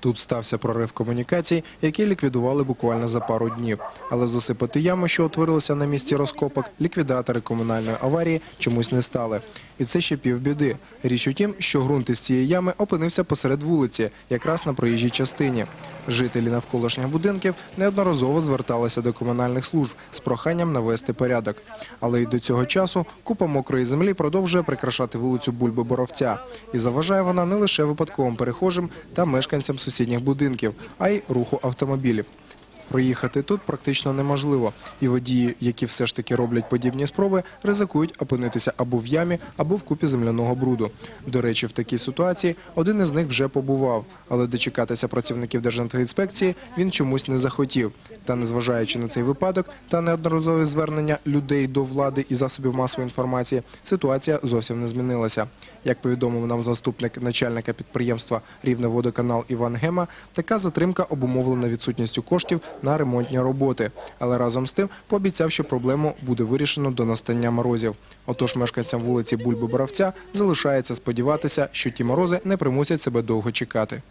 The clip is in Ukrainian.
Тут стався прорив комунікацій, який ліквідували буквально за пару днів. Але засипати яму, що утворилася на місці розкопок, ліквідатори комунальної аварії чомусь не стали. І це ще півбіди. Річ у тім, що ґрунт із цієї ями опинився посеред вулиці, якраз на проїжджій частині. Жителі навколишніх будинків неодноразово зверталися до комунальних служб з проханням навести порядок. Але й до цього часу купа мокрої землі продовжує прикрашати вулицю Бульби Боровця. І заважає вона не лише випадковим перехожим та мешканцям сусідніх будинків, а й руху автомобілів. Проїхати тут практично неможливо, і водії, які все ж таки роблять подібні спроби, ризикують опинитися або в ямі, або в купі земляного бруду. До речі, в такій ситуації один із них вже побував, але дочекатися працівників Державтоінспекції він чомусь не захотів. Та незважаючи на цей випадок та неодноразові звернення людей до влади і засобів масової інформації, ситуація зовсім не змінилася. Як повідомив нам заступник начальника підприємства Рівневодоканал Іван Гема, така затримка обумовлена відсутністю коштів на ремонтні роботи. Але разом з тим пообіцяв, що проблему буде вирішено до настання морозів. Отож, мешканцям вулиці Бульби Боровця залишається сподіватися, що ті морози не примусять себе довго чекати.